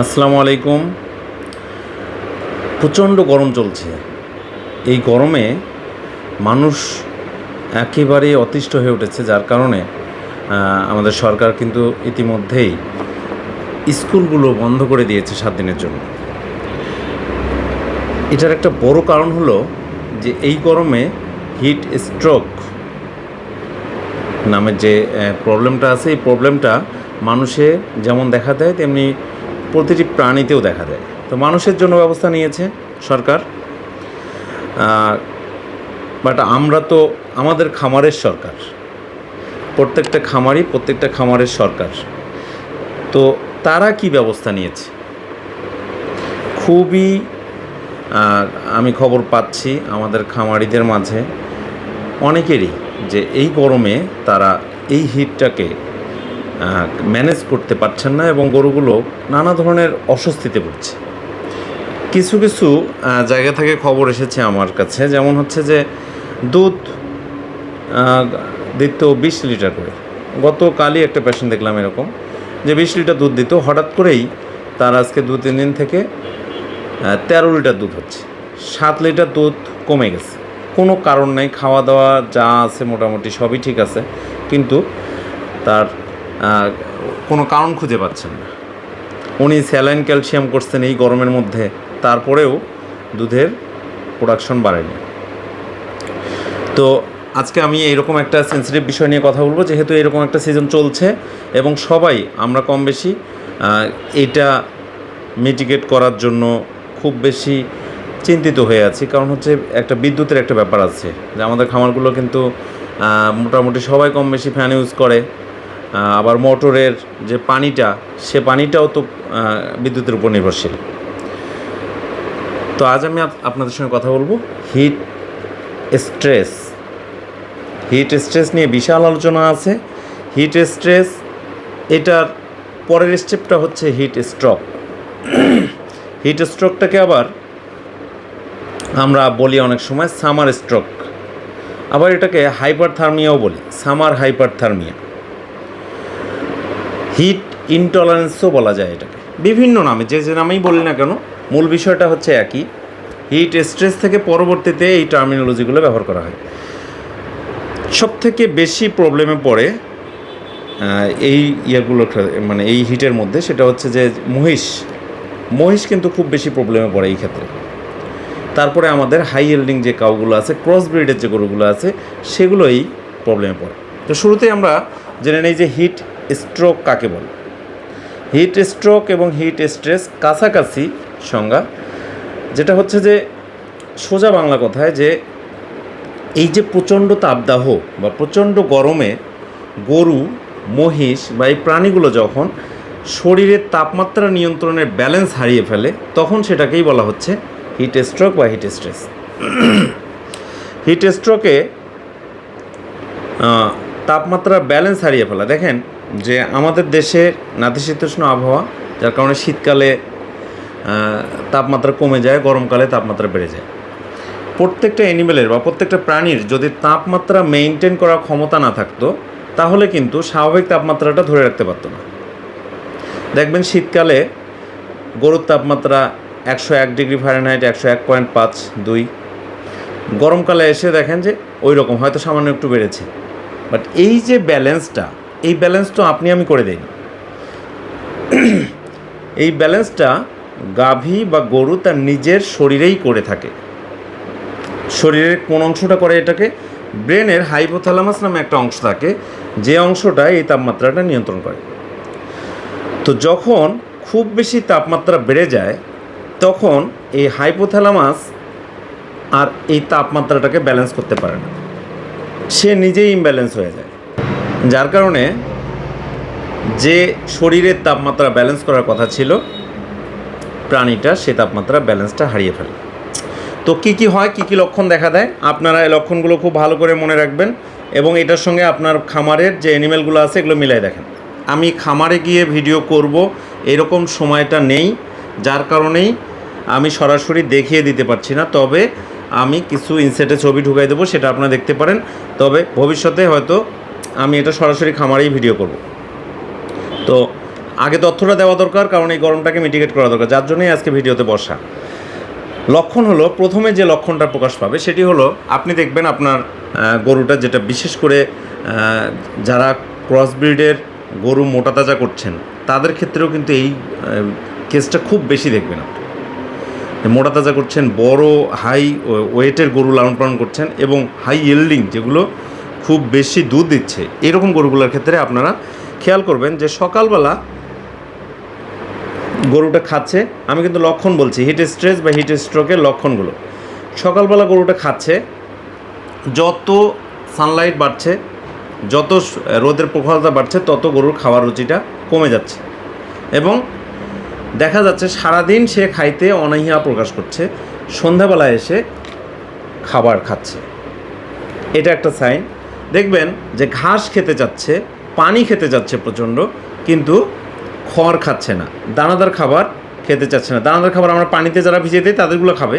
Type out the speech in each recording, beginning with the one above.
আসসালামু আলাইকুম। প্রচণ্ড গরম চলছে। এই গরমে মানুষ একেবারে অতিষ্ঠ হয়ে উঠেছে, যার কারণে আমাদের সরকার কিন্তু ইতিমধ্যেই স্কুলগুলো বন্ধ করে দিয়েছে সাত দিনের জন্য। এটার একটা বড় কারণ হলো যে এই গরমে হিট স্ট্রোক নামের যে প্রবলেমটা আছে, এই প্রবলেমটা মানুষে যেমন দেখা দেয়, তেমনি প্রতিটি প্রাণীতেও দেখা দেয় তো মানুষের জন্য ব্যবস্থা নিয়েছে সরকার। বাট আমরা তো, আমাদের খামারের সরকার। প্রত্যেকটা খামারই প্রত্যেকটা খামারের সরকার। তো তারা কি ব্যবস্থা নিয়েছে? খুবই আমি খবর পাচ্ছি আমাদের খামারিদের মাঝে। অনেকেরই যে এই গরমে তারা এই হিটটাকে ম্যানেজ করতে পারছেন না এবং গরুগুলো নানা ধরনের অস্বস্তিতে পড়ছে কিছু কিছু জায়গা থেকে খবর এসেছে আমার কাছে। যেমন হচ্ছে যে, দুধ দিত বিশ লিটার করে। গতকালই একটা পেশেন্ট দেখলাম এরকম যে বিশ লিটার দুধ দিত। হঠাৎ করেই তার আজকে দু, তিন দিন থেকে তেরো লিটার দুধ হচ্ছে। সাত লিটার দুধ কমে গেছে। কোনো কারণ নাই, খাওয়া দাওয়া যা আছে মোটামুটি সবই ঠিক আছে। কিন্তু তার কোনো কারণ খুঁজে পাচ্ছেন না। উনি স্যালাইন ক্যালসিয়াম করছেন এই গরমের মধ্যে, তারপরেও দুধের প্রোডাকশন বাড়েনি। তো আজকে আমি এরকম একটা সেন্সিটিভ বিষয় নিয়ে কথা বলব, যেহেতু এরকম একটা সিজন চলছে এবং সবাই, আমরা কম বেশি এটা মিটিগেট করার জন্য খুব বেশি চিন্তিত হয়ে আছি। কারণ হচ্ছে একটা বিদ্যুতের একটা ব্যাপার আছে, যে আমাদের খামারগুলো কিন্তু মোটামুটি সবাই কম বেশি ফ্যান ইউজ করে। আবার মোটরের যে পানিটা, সে পানিটাও তো বিদ্যুতের উপর নির্ভরশীল। তো আজ আমি আপ- আপনাদের সঙ্গে কথা বলব হিট স্ট্রেস। হিট স্ট্রেস নিয়ে বিশাল আলোচনা আছে। হিট স্ট্রেস, এটার পরের স্টেপটা হচ্ছে হিট স্ট্রোক। হিট স্ট্রোকটাকে আবার আমরা বলি অনেক সময় সামার স্ট্রোক। আবার এটাকে হাইপার থার্মিয়াও বলি, সামার হাইপার থার্মিয়া হিট ইনটলারেন্সও বলা যায় এটাকে। বিভিন্ন নামে, যে যে নামেই বলি না কেন, মূল বিষয়টা হচ্ছে একই। হিট স্ট্রেস থেকে পরবর্তীতে এই টার্মিনোলজিগুলো ব্যবহার করা হয়। সব থেকে বেশি প্রবলেমে পড়ে এই ইয়েগুলো মানে এই হিটের মধ্যে, সেটা হচ্ছে যে মহিষ। মহিষ কিন্তু খুব বেশি প্রবলেমে পড়ে এই ক্ষেত্রে। তারপরে আমাদের হাই হেল্ডিং যে কাউগুলো আছে, ক্রস ব্রিডের যে গরুগুলো আছে, সেগুলোই প্রবলেমে পড়ে। তো শুরুতেই আমরা জেনে নেই যে হিট স্ট্রোক কাকে বলে? হিট স্ট্রোক এবং হিট স্ট্রেস কাছাকাছি সংজ্ঞা, যেটা হচ্ছে যে সোজা বাংলা কথায় যে এই যে প্রচণ্ড তাপদাহ বা প্রচণ্ড গরমে গরু, মহিষ বা এই প্রাণীগুলো যখন শরীরের তাপমাত্রা নিয়ন্ত্রণের ব্যালেন্স হারিয়ে ফেলে, তখন সেটাকেই বলা হচ্ছে হিট স্ট্রোক বা হিট স্ট্রেস হিট স্ট্রোকে তাপমাত্রার ব্যালেন্স হারিয়ে ফেলা। দেখেন যে আমাদের দেশে নাতিশীতোষ্ণ আবহাওয়া, যার কারণে শীতকালে তাপমাত্রা কমে যায়, গরমকালে তাপমাত্রা বেড়ে যায়। প্রত্যেকটা অ্যানিমেলের বা প্রত্যেকটা প্রাণীর যদি তাপমাত্রা মেনটেন করার ক্ষমতা না থাকতো, তাহলে কিন্তু স্বাভাবিক তাপমাত্রাটা ধরে রাখতে পারতো না। দেখবেন শীতকালে গরুর তাপমাত্রা একশো এক ডিগ্রি ফারেনহাইট একশো এক পয়েন্ট পাঁচ দুই। গরমকালে এসে দেখেন যে ওই রকম হয়তো সামান্য একটু বেড়েছে। বাট এই যে ব্যালেন্সটা এই ব্যালেন্সটা আপনি আমি করে দিই। এই ব্যালেন্সটা গাভী বা গরু তার নিজের শরীরেই করে থাকে। শরীরের কোন অংশটা করে এটাকে? ব্রেনের হাইপোথ্যালামাস নামে একটা অংশ থাকে, যে অংশটা এই তাপমাত্রাটা নিয়ন্ত্রণ করে। তো যখন খুব বেশি তাপমাত্রা বেড়ে যায়, তখন এই হাইপোথ্যালামাস আর এই তাপমাত্রাটাকে ব্যালেন্স করতে পারে না। সে নিজেই ইমব্যালেন্স হয়ে যায়। যার কারণে যে শরীরের তাপমাত্রা ব্যালেন্স করার কথা ছিল, প্রাণীটা সে তাপমাত্রা ব্যালেন্সটা হারিয়ে ফেলে। তো কি কি হয়, কি কি লক্ষণ দেখা দেয়? আপনারা এই লক্ষণগুলো খুব ভালো করে মনে রাখবেন এবং এটার সঙ্গে আপনার খামারের যে অ্যানিমেলগুলো আছে, এগুলো মিলাই দেখেন। আমি খামারে গিয়ে ভিডিও করব, এরকম সময়টা নেই, যার কারণেই আমি সরাসরি দেখিয়ে দিতে পারছি না। তবে আমি কিছু ইনসেটে ছবি ঢুকাই দেবো, সেটা আপনারা দেখতে পারেন। তবে ভবিষ্যতে হয়তো আমি এটা সরাসরি খামারেই ভিডিও করব। তো আগে তথ্যটা দেওয়া দরকার, কারণ এই গরমটাকে মিটিগেট করা দরকার। যার জন্যই আজকে ভিডিওতে বসা। লক্ষণ হলো, প্রথমে যে লক্ষণটা প্রকাশ পাবে, সেটি হলো, আপনি দেখবেন আপনার গরুটা যেটা বিশেষ করে যারা ক্রস ব্রিডের গরু মোটা তাজা করছেন, তাদের ক্ষেত্রেও কিন্তু এই কেসটা খুব বেশি দেখবেন আপনি। মোটা তাজা করছেন, বড় হাই ওয়েটের গরু লালন পালন করছেন এবং হাই ইয়েল্ডিং যেগুলো খুব বেশি দুধ দিচ্ছে। এরকম গরুগুলোর ক্ষেত্রে আপনারা খেয়াল করবেন যে সকালবেলা গরুটা খাচ্ছে, আমি কিন্তু লক্ষণ বলছি হিট স্ট্রেস বা হিট স্ট্রোকের লক্ষণগুলো। সকালবেলা গরুটা খাচ্ছে, যত সানলাইট বাড়ছে, যত রোদের প্রখরতা বাড়ছে, তত গরুর খাওয়ার রুচিটা কমে যাচ্ছে। এবং দেখা যাচ্ছে সারাদিন সে খাইতে অনীহা প্রকাশ করছে, সন্ধ্যাবেলায় এসে খাবার খাচ্ছে। এটা একটা সাইন দেখবেন যে ঘাস খেতে যাচ্ছে, পানি খেতে যাচ্ছে প্রচণ্ড, কিন্তু খড় খাচ্ছে না। দানাদার খাবার খেতে চাচ্ছে না। দানাদার খাবার আমরা পানিতে যারা ভিজিয়ে দিই, তাদেরগুলো খাবে।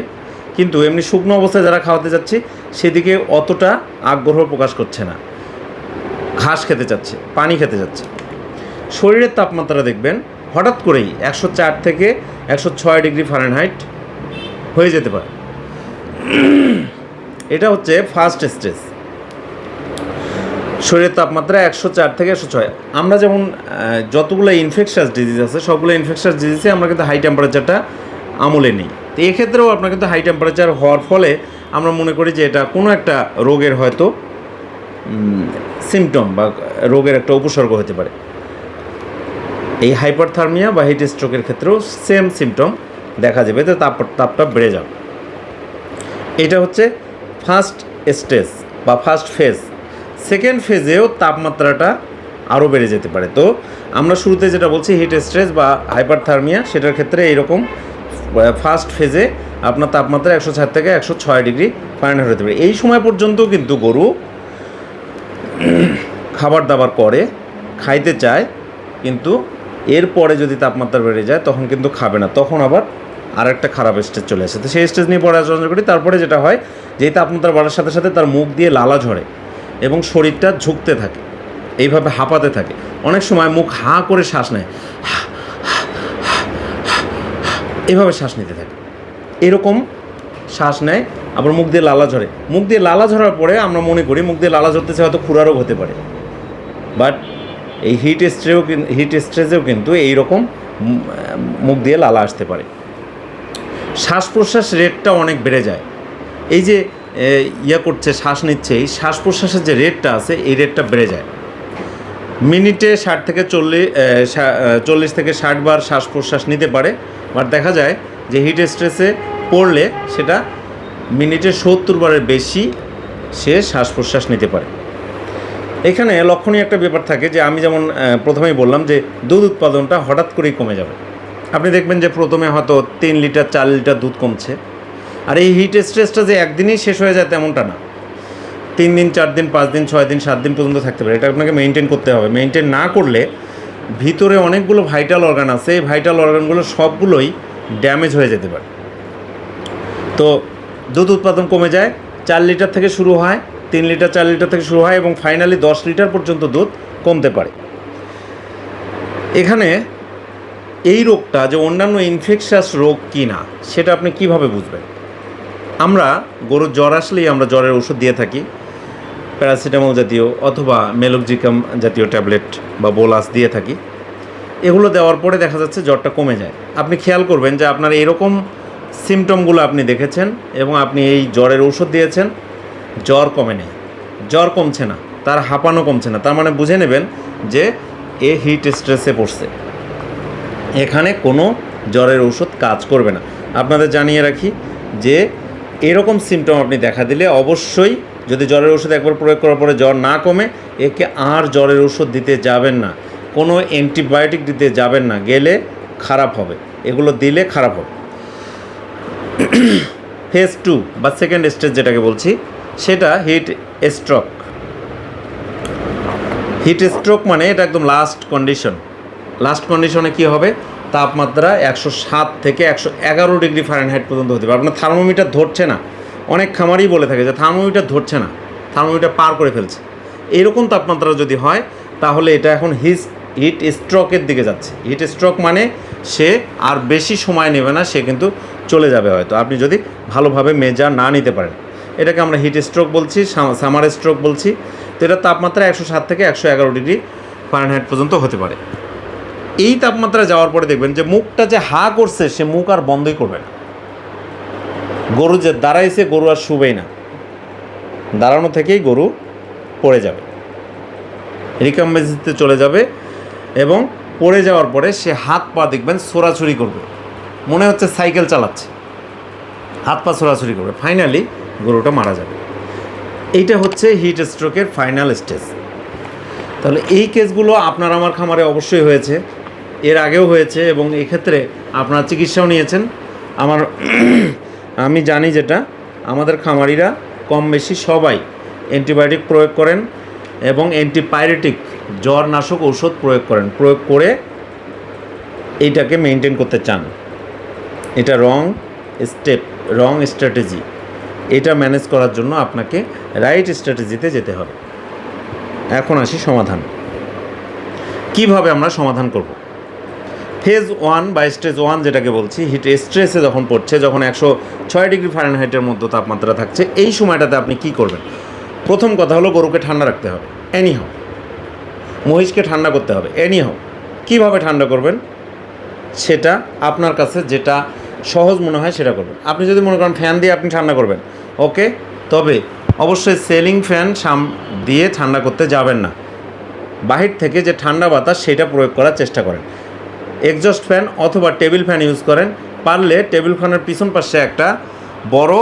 কিন্তু এমনি শুকনো অবস্থায় যারা খাওয়াতে যাচ্ছি, সেদিকে অতটা আগ্রহ প্রকাশ করছে না। ঘাস খেতে চাচ্ছে পানি খেতে যাচ্ছে। শরীরের তাপমাত্রা দেখবেন, হঠাৎ করেই একশো চার থেকে একশো ছয় ডিগ্রি ফারেনহাইট হয়ে যেতে পারে। এটা হচ্ছে ফার্স্ট স্টেজ শরীরের তাপমাত্রা একশো চার থেকে একশো ছয়। আমরা যেমন যতগুলো ইনফেকশাস ডিজিজ আছে, সবগুলো ইনফেকশাস ডিজিজে আমরা কিন্তু হাই টেম্পারেচারটা আমলে নিই। তো এক্ষেত্রেও আপনার কিন্তু হাই টেম্পারেচার হওয়ার ফলে আমরা মনে করি যে এটা কোনো একটা রোগের হয়তো সিমটম বা রোগের একটা উপসর্গ হতে পারে। এই হাইপারথার্মিয়া বা হিট স্ট্রোকের ক্ষেত্রেও সেম সিমটম দেখা যাবে তো তাপ, তাপটা বেড়ে যাবে। এটা হচ্ছে ফার্স্ট স্টেজ বা ফার্স্ট ফেজ সেকেন্ড ফেজেও তাপমাত্রাটা আরও বেড়ে যেতে পারে। তো আমরা শুরুতে যেটা বলছি হিট স্ট্রেস বা হাইপারথার্মিয়া সেটার ক্ষেত্রে এইরকম ফার্স্ট ফেজে আপনার তাপমাত্রা একশো চার থেকে একশো ছয় ডিগ্রি ফারেনহাইট হতে পারে। এই সময় পর্যন্ত কিন্তু গরু খাবার দাবার করে খাইতে চায়, কিন্তু এরপরে যদি তাপমাত্রা বেড়ে যায়, তখন কিন্তু খাবে না। তখন আবার আর একটা খারাপ স্টেজ চলে আসে। তো সেই স্টেজ নিয়ে পড়ে আলোচনা করি। তারপরে যেটা হয়, যেই তাপমাত্রা বাড়ার সাথে সাথে তার মুখ দিয়ে লালা ঝরে। এবং শরীরটা ঝুঁকতে থাকে এইভাবে হাঁপাতে থাকে। অনেক সময় মুখ হাঁ করে শ্বাস নেয় এভাবে শ্বাস নিতে থাকে। এরকম শ্বাস নেয় আবার মুখ দিয়ে লালা ঝরে। মুখ দিয়ে লালা ঝরার পরে আমরা মনে করি মুখ দিয়ে লালা ঝরতেছে হয়তো খুরা রোগ হতে পারে। বাট এই হিট স্ট্রেও হিট স্ট্রেসেও কিন্তু এইরকম উম, মুখ দিয়ে লালা আসতে পারে। শ্বাস প্রশ্বাস রেটটা অনেক বেড়ে যায়। এই যে ইয়া করছে, শ্বাস নিচ্ছে। এই শ্বাস প্রশ্বাসের যে রেটটা আছে, এই রেটটা বেড়ে যায়। মিনিটে ষাট থেকে চল্লিশ চল্লিশ থেকে ষাট বার শ্বাস প্রশ্বাস নিতে পারে। বাট দেখা যায় যে হিট স্ট্রেসে পড়লে সেটা মিনিটে সত্তর বারের বেশি সে শ্বাস প্রশ্বাস নিতে পারে। এখানে লক্ষণীয় একটা ব্যাপার থাকে যে আমি যেমন প্রথমেই বললাম যে দুধ উৎপাদনটা হঠাৎ করেই কমে যাবে। আপনি দেখবেন যে প্রথমে হয়তো তিন লিটার, চার লিটার দুধ কমছে। আর এই হিট স্ট্রেসটা যে একদিনেই শেষ হয়ে যায় তেমনটা না। তিন দিন, চার দিন, পাঁচ দিন, ছয় দিন, সাত দিন পর্যন্ত থাকতে পারে। এটা আপনাকে মেনটেন করতে হবে। মেনটেন না করলে ভিতরে অনেকগুলো ভাইটাল অর্গান আছে। এই ভাইটাল অর্গানগুলো সবগুলোই ড্যামেজ হয়ে যেতে পারে। তো দুধ উৎপাদন কমে যায়, চার লিটার থেকে শুরু হয়, তিন লিটার চার লিটার থেকে শুরু হয় এবং ফাইনালি দশ লিটার পর্যন্ত দুধ কমতে পারে। এখানে এই রোগটা যে অন্যান্য ইনফেকশাস রোগ কি না, সেটা আপনি কীভাবে বুঝবেন? আমরা গরুর জ্বর আসলেই আমরা জ্বরের ওষুধ দিয়ে থাকি, প্যারাসিটামল জাতীয় অথবা মেলোকজিকাম জাতীয় ট্যাবলেট বা বোলাস দিয়ে থাকি। এগুলো দেওয়ার পরে দেখা যাচ্ছে জ্বরটা কমে যায়। আপনি খেয়াল করবেন যে আপনার এরকম সিমটমগুলো আপনি দেখেছেন এবং আপনি এই জ্বরের ওষুধ দিয়েছেন, জ্বর কমে নেই। জ্বর কমছে না, তার হাঁপানো কমছে না, তার মানে বুঝে নেবেন যে এ হিট স্ট্রেসে পড়ছে। এখানে কোনো জ্বরের ওষুধ কাজ করবে না। আপনাদের জানিয়ে রাখি যে এরকম সিমটম আপনি দেখা দিলে অবশ্যই যদি জ্বরের ওষুধ একবার প্রয়োগ করার পরে জ্বর না কমে, একে আর জ্বরের ওষুধ দিতে যাবেন না। কোনো অ্যান্টিবায়োটিক দিতে যাবেন না। গেলে খারাপ হবে। এগুলো দিলে খারাপ হবে। ফেজ টু বা সেকেন্ড স্টেজ যেটাকে বলছি, সেটা হিট স্ট্রোক হিট স্ট্রোক মানে এটা একদম লাস্ট কন্ডিশন লাস্ট কন্ডিশনে কী হবে? তাপমাত্রা একশো সাত থেকে একশো এগারো ডিগ্রি ফারেনহাইট পর্যন্ত হতে পারে। আপনার থার্মোমিটার ধরছে না। অনেক খামারই বলে থাকে যে থার্মোমিটার ধরছে না। থার্মোমিটার পার করে ফেলছে। এরকম তাপমাত্রা যদি হয়, তাহলে এটা এখন হিট হিট স্ট্রোকের দিকে যাচ্ছে। হিট স্ট্রোক মানে সে আর বেশি সময় নেবে না, সে কিন্তু চলে যাবে হয়তো। আপনি যদি ভালোভাবে মেজার না নিতে পারেন। এটাকে আমরা হিট স্ট্রোক বলছি সামার স্ট্রোক বলছি। তো এটা তাপমাত্রা একশো সাত থেকে একশো এগারো ডিগ্রি ফারেনহাইট পর্যন্ত হতে পারে। এই তাপমাত্রা যাওয়ার পরে দেখবেন যে মুখটা যে হা করছে, সে মুখ আর বন্ধই করবে না। গরু যে দাঁড়াইছে, গরু আর শুবেই না। দাঁড়ানো থেকেই গরু পড়ে যাবে। রিকাম্বেজিতে চলে যাবে এবং পড়ে যাওয়ার পরে সে হাত পা দেখবেন ছোড়াছুরি করবে। মনে হচ্ছে সাইকেল চালাচ্ছে। হাত পা ছোড়াছুরি করবে। ফাইনালি গরুটা মারা যাবে। এইটা হচ্ছে হিট স্ট্রোকের ফাইনাল স্টেজ তাহলে এই কেসগুলো আপনার আমার খামারে অবশ্যই হয়েছে। এর আগেও হয়েছে এবং এক্ষেত্রে আপনার চিকিৎসাও নিয়েছেন। আমার আমি জানি যেটা, আমাদের খামারিরা কম বেশি সবাই অ্যান্টিবায়োটিক প্রয়োগ করেন এবং অ্যান্টিপাইরেটিক জ্বর নাশক ঔষধ প্রয়োগ করেন, প্রয়োগ করে এইটাকে মেনটেন করতে চান। এটা রং স্টেপ, রং স্ট্র্যাটেজি। এটা ম্যানেজ করার জন্য আপনাকে রাইট স্ট্র্যাটেজিতে যেতে হবে। এখন আসি সমাধান। কীভাবে আমরা সমাধান করব? ফেজ ওয়ান বা স্টেজ ওয়ান যেটাকে বলছি হিট স্ট্রেসে যখন পড়ছে, যখন একশো ছয় ডিগ্রি ফারেনহাইটের মধ্যে তাপমাত্রা থাকছে, এই সময়টাতে আপনি কি করবেন? প্রথম কথা হলো গরুকে ঠান্ডা রাখতে হবে এনি হাও মহিষকে ঠান্ডা করতে হবে এনি হাও কীভাবে ঠান্ডা করবেন? সেটা আপনার কাছে যেটা সহজ মনে হয় সেটা করবেন। আপনি যদি মনে করেন ফ্যান দিয়ে আপনি ঠান্ডা করবেন ওকে তবে অবশ্যই সেলিং ফ্যান সাম দিয়ে ঠান্ডা করতে যাবেন না। বাহির থেকে যে ঠান্ডা বাতাস সেটা প্রয়োগ করার চেষ্টা করেন। এক্সজস্ট ফ্যান অথবা টেবিল ফ্যান ইউজ করেন। পারলে টেবিল ফ্যানের পিছন পাশে একটা বড়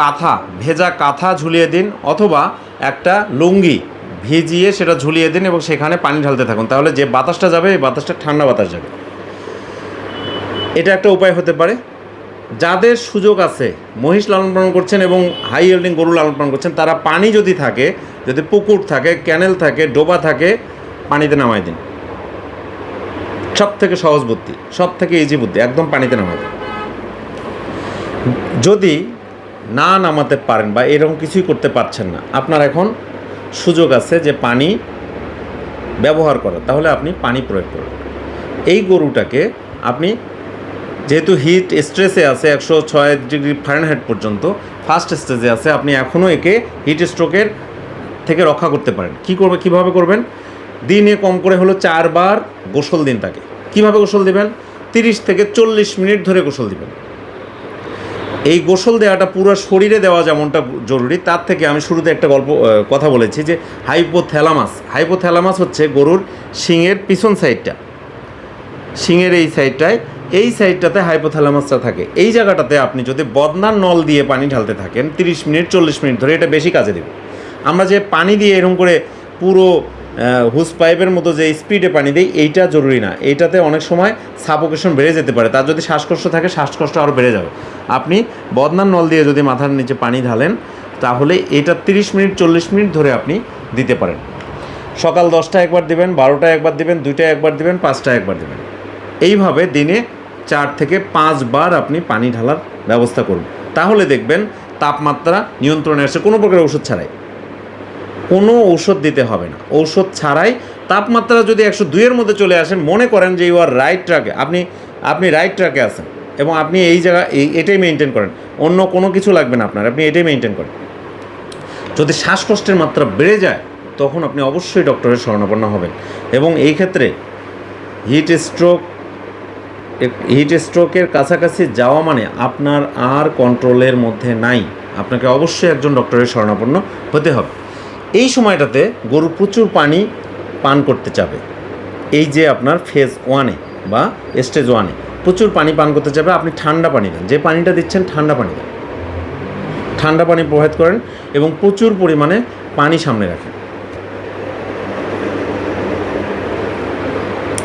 কাঁথা, ভেজা কাঁথা ঝুলিয়ে দিন অথবা একটা লুঙ্গি ভিজিয়ে সেটা ঝুলিয়ে দিন এবং সেখানে পানি ঢালতে থাকুন। তাহলে যে বাতাসটা যাবে, এই বাতাসটা ঠান্ডা বাতাস যাবে। এটা একটা উপায় হতে পারে। যাদের সুযোগ আছে, মহিষ লালন পালন করছেন এবং হাই ইয়েল্ডিং গরু লালন পালন করছেন, তারা পানি যদি থাকে, যদি পুকুর থাকে ক্যানেল থাকে, ডোবা থাকে, পানিতে নামাই দিন। সব থেকে সহজ বুদ্ধি সব থেকে ইজি বুদ্ধি, একদম পানিতে দিন যদি না নামাতে পারেন বা এরকম কিছুই করতে পারছেন না, আপনার এখন সুযোগ আছে যে পানি ব্যবহার করার, তাহলে আপনি পানি প্রয়োগ করুন এই গরুটাকে আপনি যেহেতু হিট স্ট্রেসে আছে একশো ছয় ডিগ্রি ফারেনহাইট পর্যন্ত ফার্স্ট স্টেজে আছে, আপনি এখনও একে হিট স্ট্রোকের থেকে রক্ষা করতে পারেন। কী করবে, কীভাবে করবেন? দিনে কম করে হলো চারবার গোসল দিন তাকে। কীভাবে গোসল দিবেন? তিরিশ থেকে চল্লিশ মিনিট ধরে গোসল দিবেন। এই গোসল দেওয়াটা পুরো শরীরে দেওয়া যেমনটা জরুরি, তার থেকে আমি শুরুতে একটা গল্প কথা বলেছি যে হাইপোথ্যালামাস হাইপোথ্যালামাস হচ্ছে গরুর শিংয়ের পিছন সাইডটা শিংয়ের এই সাইডটায় এই সাইডটাতে হাইপোথ্যালামাসটা থাকে। এই জায়গাটাতে আপনি যদি বদনার নল দিয়ে পানি ঢালতে থাকেন, তিরিশ মিনিট, চল্লিশ মিনিট ধরে এটা বেশি কাজে দেবে। আমরা যে পানি দিয়ে এরকম করে পুরো হুস পাইপের মতো যে স্পিডে পানি দিই, এইটা জরুরি না। এইটাতে অনেক সময় সাপোকেশন বেড়ে যেতে পারে। তার যদি শ্বাসকষ্ট থাকে, শ্বাসকষ্ট আরও বেড়ে যাবে। আপনি বদনার নল দিয়ে যদি মাথার নিচে পানি ঢালেন, তাহলে এটা তিরিশ মিনিট, চল্লিশ মিনিট ধরে আপনি দিতে পারেন। সকাল দশটা একবার দিবেন বারোটায় একবার দিবেন দুইটায় একবার দিবেন পাঁচটায় একবার দিবেন। এইভাবে দিনে চার থেকে পাঁচবার আপনি পানি ঢালার ব্যবস্থা করুন। তাহলে দেখবেন তাপমাত্রা নিয়ন্ত্রণে আসে, কোনো প্রকার ওষুধ ছাড়াই। কোনো ঔষধ দিতে হবে না। ঔষধ ছাড়াই তাপমাত্রা যদি একশো দুইয়ের মধ্যে চলে আসেন, মনে করেন যে ইউ আর রাইট ট্র্যাকে আপনি আপনি রাইট ট্র্যাকে আছেন এবং আপনি এই জায়গা, এই, এটাই মেনটেন করেন। অন্য কোনো কিছু লাগবে না আপনার, আপনি এটাই মেনটেন করেন। যদি শ্বাসকষ্টের মাত্রা বেড়ে যায়, তখন আপনি অবশ্যই ডক্টরের শরণাপন্ন হবেন। এবং এই ক্ষেত্রে হিট স্ট্রোক হিট স্ট্রোকের কাছাকাছি যাওয়া মানে আপনার আর কন্ট্রোলের মধ্যে নাই। আপনাকে অবশ্যই একজন ডক্টরের শরণাপন্ন হতে হবে। এই সময়টাতে গরু প্রচুর পানি পান করতে চাবে। এই যে আপনার ফেজ ওয়ানে বা স্টেজ ওয়ানে প্রচুর পানি পান করতে চাবে, আপনি ঠান্ডা পানি দেন। যে পানিটা দিচ্ছেন, ঠান্ডা পানি দেন। ঠান্ডা পানি প্রোভাইড করেন এবং প্রচুর পরিমাণে পানি সামনে রাখেন।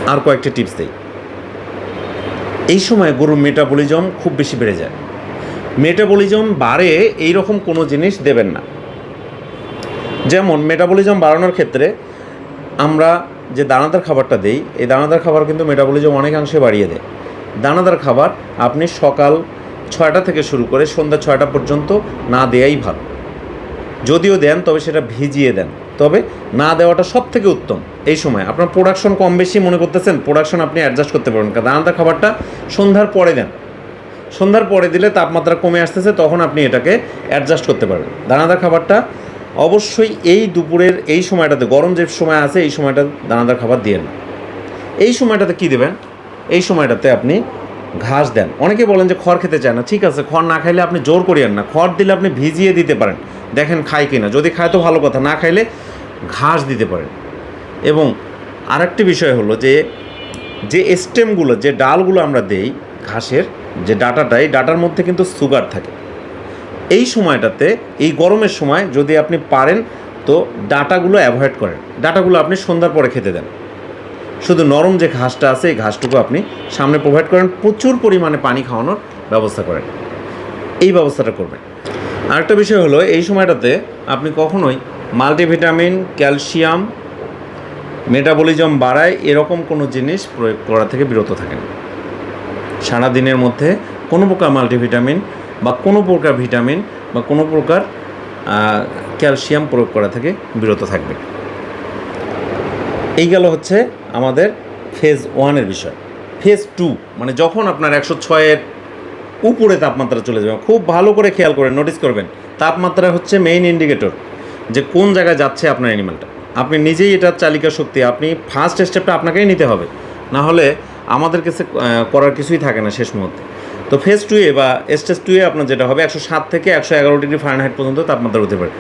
আর কয়েকটি টিপস দেই। এই সময় গরুর মেটাবলিজম খুব বেশি বেড়ে যায়। মেটাবলিজম বাড়ে এই রকম কোনো জিনিস দেবেন না। যেমন মেটাবলিজম বাড়ানোর ক্ষেত্রে আমরা যে দানাদার খাবারটা দেই, এই দানাদার খাবার কিন্তু মেটাবলিজম অনেকাংশে বাড়িয়ে দেয়। দানাদার খাবার আপনি সকাল ছয়টা থেকে শুরু করে সন্ধ্যা ছয়টা পর্যন্ত না দেয়াই ভালো। যদিও দেন, তবে সেটা ভিজিয়ে দেন। তবে না দেওয়াটা সব থেকে উত্তম এই সময়। আপনার প্রোডাকশন কম বেশি মনে করতেছেন প্রোডাকশন আপনি অ্যাডজাস্ট করতে পারবেন কারণ দানাদার খাবারটা সন্ধ্যার পরে দেন। সন্ধ্যার পরে দিলে তাপমাত্রা কমে আসতেছে, তখন আপনি এটাকে অ্যাডজাস্ট করতে পারবেন। দানাদার খাবারটা অবশ্যই এই দুপুরের এই সময়টাতে, গরম যে সময় আছে, এই সময়টা দানাদার খাবার দিয়ে না। এই সময়টাতে কি দেবেন? এই সময়টাতে আপনি ঘাস দেন। অনেকে বলেন যে খড় খেতে চায় না। ঠিক আছে, খড় না খাইলে আপনি জোর করিয়েন না। খড় দিলে আপনি ভিজিয়ে দিতে পারেন। দেখেন খায় কিনা। যদি খায় তো ভালো কথা, না খাইলে ঘাস দিতে পারেন। এবং আরেকটি বিষয় হলো যে যে স্টেমগুলো যে ডালগুলো আমরা দেই ঘাসের, যে ডাটাটা, এই ডাটার মধ্যে কিন্তু সুগার থাকে। এই সময়টাতে, এই গরমের সময় যদি আপনি পারেন, তো ডাটাগুলো অ্যাভয়েড করেন। ডাটাগুলো আপনি সন্ধ্যার পরে খেতে দেন। শুধু নরম যে ঘাসটা আছে, এই ঘাসটুকু আপনি সামনে প্রোভাইড করেন, প্রচুর পরিমাণে পানি খাওয়ানোর ব্যবস্থা করেন। এই ব্যবস্থাটা করবেন। আরেকটা বিষয় হলো, এই সময়টাতে আপনি কখনোই মাল্টিভিটামিন ক্যালসিয়াম মেটাবলিজম বাড়ায় এরকম কোনো জিনিস প্রয়োগ করা থেকে বিরত থাকেন সারা দিনের মধ্যে কোনো প্রকার মাল্টিভিটামিন বা কোনো প্রকার ভিটামিন বা কোনো প্রকার ক্যালসিয়াম প্রয়োগ করা থেকে বিরত থাকবে। এই গেল হচ্ছে আমাদের ফেজ ওয়ানের বিষয়। ফেজ টু মানে যখন আপনার একশো ছয়ের উপরে তাপমাত্রা চলে যাবে, খুব ভালো করে খেয়াল করে নোটিস করবেন, তাপমাত্রা হচ্ছে মেইন ইন্ডিকেটর যে কোন জায়গায় যাচ্ছে আপনার অ্যানিমালটা আপনি নিজেই এটার চালিকা শক্তি, আপনি ফার্স্ট স্টেপটা আপনাকেই নিতে হবে। না হলে আমাদের কাছে করার কিছুই থাকে না শেষ মুহূর্তে। তো ফেজ টুয়ে বা স্টেজ টুয়ে আপনার যেটা হবে, একশো সাত থেকে একশো এগারো ডিগ্রি ফারেনহাইট পর্যন্ত তাপমাত্রা হতে পারে।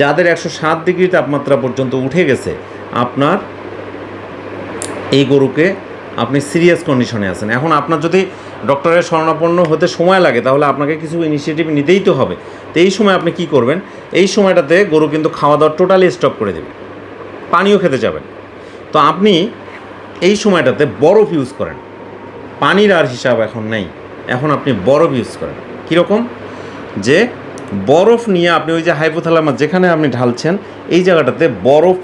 যাদের একশো সাত ডিগ্রি তাপমাত্রা পর্যন্ত উঠে গেছে, আপনার এই গরুকে আপনি সিরিয়াস কন্ডিশনে আছেন। এখন আপনার যদি ডক্টরের শরণাপন্ন হতে সময় লাগে, তাহলে আপনাকে কিছু ইনিশিয়েটিভ নিতেই তো হবে। তো এই সময় আপনি কি করবেন? এই সময়টাতে গরু কিন্তু খাওয়া দাওয়া টোটালি স্টপ করে দেবে। পানিও খেতে যাবেন। তো আপনি এই সময়টাতে বরফ ইউজ করেন। পানির আর হিসাব এখন নেই। এখন আপনি বরফ ইউজ করেন। কীরকম? যে বরফ নিয়ে আপনি ওই যে হাইপোথালামাস যেখানে আপনি ঢালছেন, এই জায়গাটাতে বরফ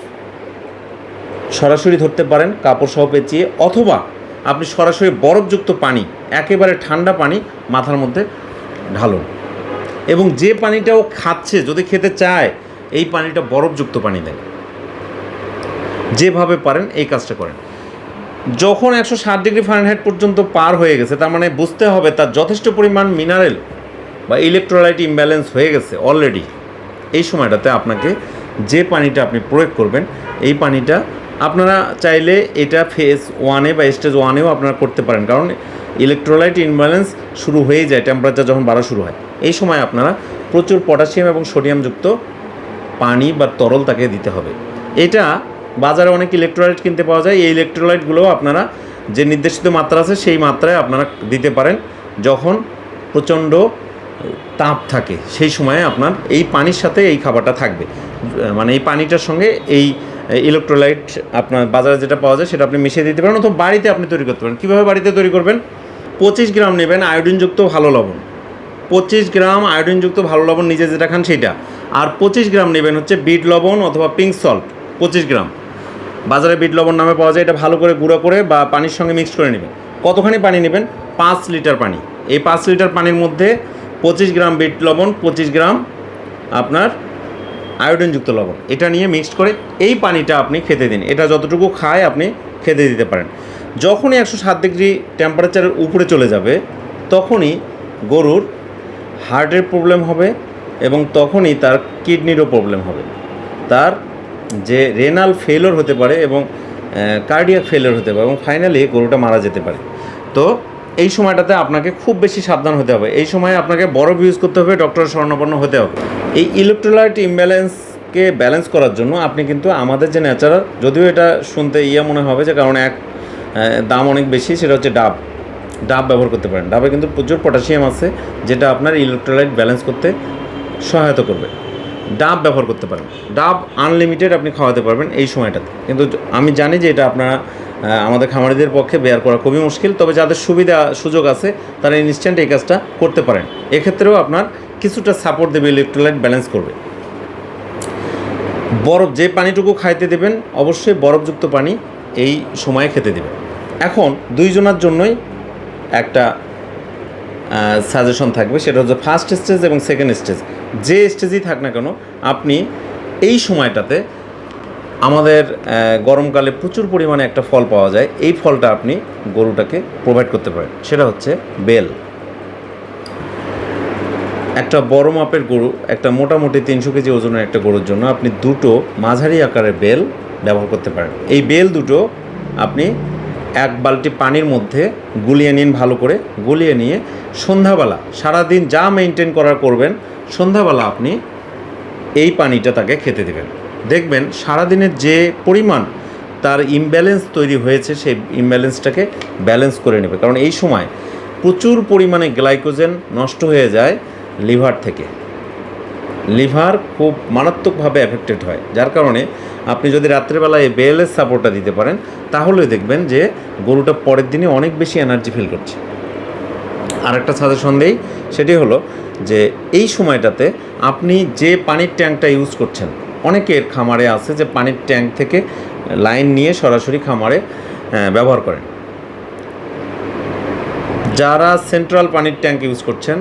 সরাসরি ধরতে পারেন, কাপড় সহ পেঁচিয়ে, অথবা আপনি সরাসরি বরফযুক্ত পানি, একেবারে ঠান্ডা পানি মাথার মধ্যে ঢালুন। এবং যে পানিটা ও খাচ্ছে, যদি খেতে চায়, এই পানিটা বরফযুক্ত পানি দেন। যেভাবে পারেন, এই কাজটা করেন। যখন একশো ষাট ডিগ্রি ফারেনহাইট পর্যন্ত পার হয়ে গেছে, তার মানে বুঝতে হবে তার যথেষ্ট পরিমাণ মিনারেল বা ইলেকট্রোলাইট ইমব্যালেন্স হয়ে গেছে অলরেডি এই সময়টাতে আপনাকে যে পানিটা আপনি প্রয়োগ করবেন, এই পানিটা আপনারা চাইলে এটা ফেজ ওয়ানে বা স্টেজ ওয়ানেও আপনারা করতে পারেন। কারণ ইলেকট্রোলাইট ইমব্যালেন্স শুরু হয়ে যায় টেম্পারেচার যখন বাড়া শুরু হয়। এই সময় আপনারা প্রচুর পটাশিয়াম এবং সোডিয়ামযুক্ত পানি বা তরল তাকে দিতে হবে। এটা বাজারে অনেক ইলেকট্রোলাইট কিনতে পাওয়া যায়। এই ইলেকট্রোলাইটগুলো আপনারা যে নির্দেশিত মাত্রা আছে, সেই মাত্রায় আপনারা দিতে পারেন। যখন প্রচণ্ড তাপ থাকে, সেই সময়ে আপনার এই পানির সাথে এই খাবারটা থাকবে। মানে এই পানিটার সঙ্গে এই ইলেকট্রোলাইট আপনার বাজারে যেটা পাওয়া যায়, সেটা আপনি মিশিয়ে দিতে পারেন অথবা বাড়িতে আপনি তৈরি করতে পারেন। কীভাবে বাড়িতে তৈরি করবেন? পঁচিশ গ্রাম নেবেন আয়োডিনযুক্ত ভালো লবণ। পঁচিশ গ্রাম আয়োডিনযুক্ত ভালো লবণ নিজে যেটা খান সেটা আর পঁচিশ গ্রাম নেবেন হচ্ছে বিট লবণ অথবা পিঙ্ক সল্ট পঁচিশ গ্রাম। বাজারে বিট লবণ নামে পাওয়া যায়, এটা ভালো করে গুঁড়ো করে বা পানির সঙ্গে মিক্স করে নেবেন। কতখানি পানি নেবেন? পাঁচ লিটার পানি। এই পাঁচ লিটার পানির মধ্যে পঁচিশ গ্রাম বিট লবণ, পঁচিশ গ্রাম আপনার আয়োডিনযুক্ত লবণ, এটা নিয়ে মিক্সড করে এই পানিটা আপনি খেতে দিন। এটা যতটুকু খায় আপনি খেতে দিতে পারেন। যখনই একশো সাত ডিগ্রি টেম্পারেচারের উপরে চলে যাবে, তখনই গরুর হার্টের প্রবলেম হবে এবং তখনই তার কিডনিরও প্রবলেম হবে। তার যে রেনাল ফেলোর হতে পারে এবং কার্ডিয়াক ফেলোর হতে পারে এবং ফাইনালি গরুটা মারা যেতে পারে। তো এই সময়টাতে আপনাকে খুব বেশি সাবধান হতে হবে। এই সময় আপনাকে বরফ ইউজ করতে হবে ডক্টরের শরণাপন্ন হতে হবে। এই ইলেকট্রোলাইট ইমব্যালেন্সকে ব্যালেন্স করার জন্য আপনি কিন্তু আমাদের যে ন্যাচারাল যদিও এটা শুনতে ইয়া মনে হবে যে কারণ এক দাম অনেক বেশি, সেটা হচ্ছে ডাব। ডাব ব্যবহার করতে পারেন। ডাবে কিন্তু প্রচুর পটাশিয়াম আছে, যেটা আপনার ইলেকট্রোলাইট ব্যালেন্স করতে সহায়তা করবে। ডাব ব্যবহার করতে পারেন। ডাব আনলিমিটেড আপনি খাওয়াতে পারবেন এই সময়টাতে। কিন্তু আমি জানি যে এটা আপনারা আমাদের খামারিদের পক্ষে বেয়ার করা খুবই মুশকিল। তবে যাদের সুবিধা, সুযোগ আছে, তারা ইনস্ট্যান্ট এই কাজটা করতে পারেন। এক্ষেত্রেও আপনার কিছুটা সাপোর্ট দেবে ইলেকট্রোলাইট ব্যালেন্স করবে। বরফ যে পানিটুকু খাইতে দেবেন, অবশ্যই বরফযুক্ত পানি এই সময়ে খেতে দেবেন। এখন দুইজনার জন্যই একটা সাজেশন থাকবে। সেটা হচ্ছে ফার্স্ট স্টেজ এবং সেকেন্ড স্টেজ যে স্টেজেই থাক না কেন, আপনি এই সময়টাতে আমাদের গরমকালে প্রচুর পরিমাণে একটা ফল পাওয়া যায়। এই ফলটা আপনি গরুটাকে প্রোভাইড করতে পারেন। সেটা হচ্ছে বেল। একটা বড় মাপের গরু, একটা মোটামুটি তিনশো কেজি ওজনের একটা গরুর জন্য আপনি দুটো মাঝারি আকারের বেল ব্যবহার করতে পারেন। এই বেল দুটো আপনি এক বালতি পানির মধ্যে গুলিয়ে নিন ভালো করে। গুলিয়ে নিয়ে সন্ধ্যাবেলা, সারাদিন যা মেনটেন করার করবেন, সন্ধ্যাবেলা আপনি এই পানিটা তাকে খেতে দেবেন। দেখবেন সারাদিনের যে পরিমাণ তার ইমব্যালেন্স তৈরি হয়েছে, সেই ইমব্যালেন্সটাকে ব্যালেন্স করে নেবে। কারণ এই সময় প্রচুর পরিমাণে গ্লাইকোজেন নষ্ট হয়ে যায় লিভার থেকে। লিভার খুব মারাত্মকভাবে এফেক্টেড হয়। যার কারণে আপনি যদি রাত্রেবেলায় এই বেলের সাপোর্টটা দিতে পারেন, তাহলে দেখবেন যে গরুটা পরের দিনে অনেক বেশি এনার্জি ফিল করছে। আর একটা সাজেশন দেই, সেটি হলো যে এই সময়টাতে আপনি যে পানির ট্যাঙ্কটা ইউজ করছেন অনেকের খামারে আছে যে পানির ট্যাঙ্ক থেকে লাইন নিয়ে সরাসরি খামারে ব্যবহার করেন। যারা সেন্ট্রাল পানির ট্যাঙ্ক ইউজ করছেন,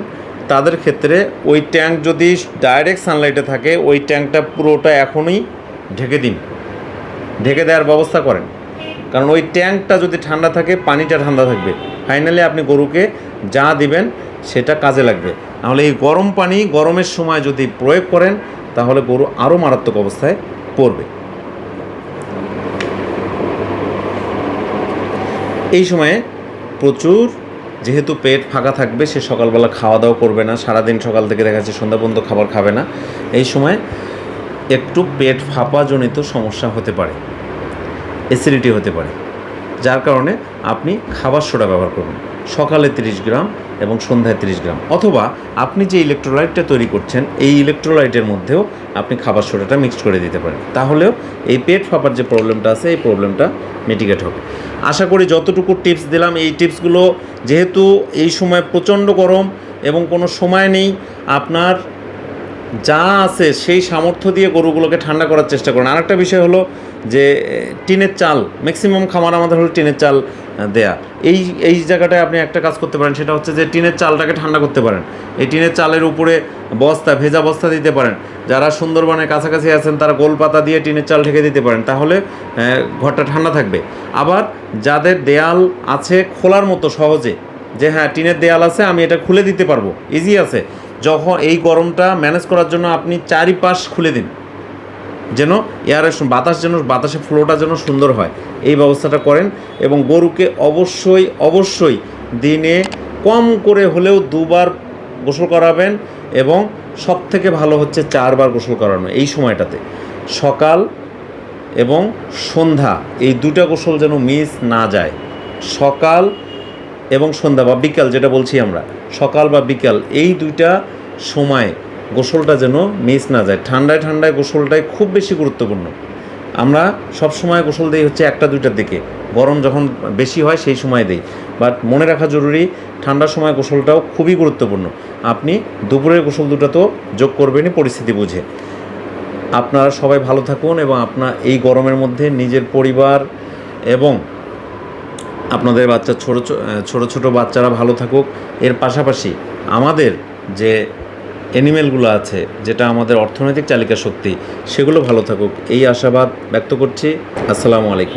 তাদের ক্ষেত্রে ওই ট্যাঙ্ক যদি ডাইরেক্ট সানলাইটে থাকে, ওই ট্যাঙ্কটা পুরোটা এখনই ঢেকে দিন। ঢেকে দেওয়ার ব্যবস্থা করেন। কারণ ওই ট্যাঙ্কটা যদি ঠান্ডা থাকে, পানিটা ঠান্ডা থাকবে। ফাইনালি আপনি গরুকে যা দিবেন সেটা কাজে লাগবে। নাহলে এই গরম পানি গরমের সময় যদি প্রয়োগ করেন, তাহলে গরু আরও মারাত্মক অবস্থায় পড়বে। এই সময়ে প্রচুর যেহেতু পেট ফাঁকা থাকবে, সে সকালবেলা খাওয়া দাওয়া করবে না, সারাদিন সকাল থেকে দেখা যাচ্ছে সন্ধ্যা পর্যন্ত খাবার খাবে না। এই সময় একটু পেট ফাঁপাজনিত সমস্যা হতে পারে, অ্যাসিডিটি হতে পারে। যার কারণে আপনি খাবার সোডা ব্যবহার করুন। সকালে 30 গ্রাম এবং সন্ধ্যায় 30 গ্রাম। অথবা আপনি যে ইলেকট্রোলাইটটা তৈরি করছেন, এই ইলেকট্রোলাইটের মধ্যেও আপনি খাবার সোডাটা মিক্সড করে দিতে পারেন। তাহলেও এই পেট ফাঁপার যে প্রবলেমটা আছে, এই প্রবলেমটা মিটিগেট হবে। আশা করি যতটুকু টিপস দিলাম, এই টিপসগুলো যেহেতু এই সময় প্রচণ্ড গরম এবং কোনো সময় নেই, আপনার যা আছে সেই সামর্থ্য দিয়ে গরুগুলোকে ঠান্ডা করার চেষ্টা করুন। আরেকটা বিষয় হলো যে, টিনের চাল ম্যাক্সিমাম খামার আমাদের হলো টিনের চাল দেয়া। এই এই জায়গাটায় আপনি একটা কাজ করতে পারেন, সেটা হচ্ছে যে, টিনের চালটাকে ঠান্ডা করতে পারেন। এই টিনের চালের উপরে বস্তা, ভেজা বস্তা দিতে পারেন। যারা সুন্দরবনের কাছাকাছি আছেন, তারা গোল পাতা দিয়ে টিনের চাল ঢেকে দিতে পারেন। তাহলে ঘরটা ঠান্ডা থাকবে। আবার যাদের দেয়াল আছে খোলার মতো সহজে, যে হ্যাঁ টিনের দেয়াল আছে, আমি এটা খুলে দিতে পারব। ইজি আছে। যখন এই গরমটা ম্যানেজ করার জন্য আপনি চারিপাশ খুলে দিন। যেন এয়ারের সু- বাতাস যেন বাতাসে ফ্লোটা যেন সুন্দর হয়। এই ব্যবস্থাটা করেন এবং গরুকে অবশ্যই অবশ্যই দিনে কম করে হলেও দুবার গোসল করাবেন এবং সব থেকে ভালো হচ্ছে চারবার গোসল করানো এই সময়টাতে। সকাল এবং সন্ধ্যা এই দুটা গোসল যেন মিস না যায়। সকাল এবং সন্ধ্যা বা বিকাল যেটা বলছি আমরা, সকাল বা বিকাল, এই দুইটা সময় গোসলটা যেন মিস না যায়। ঠান্ডায় ঠান্ডায় গোসলটাই খুব বেশি গুরুত্বপূর্ণ। আমরা সব সময় গোসল দিই হচ্ছে একটা দুইটার দিকে। গরম যখন বেশি হয় সেই সময় দিই। বাট মনে রাখা জরুরি, ঠান্ডার সময় গোসলটাও খুবই গুরুত্বপূর্ণ। আপনি দুপুরের গোসল দুটো তো যোগ করবেনই পরিস্থিতি বুঝে। আপনারা সবাই ভালো থাকুন এবং আপনার এই গরমের মধ্যে নিজের পরিবার এবং আপনাদের বাচ্চা, ছোটো ছোটো ছোটো বাচ্চারা ভালো থাকুক। এর পাশাপাশি আমাদের যে অ্যানিমেলগুলো আছে, যেটা আমাদের অর্থনৈতিক চালিকা শক্তি, সেগুলো ভালো থাকুক। এই আশাবাদ ব্যক্ত করছি। আসসালামু আলাইকুম।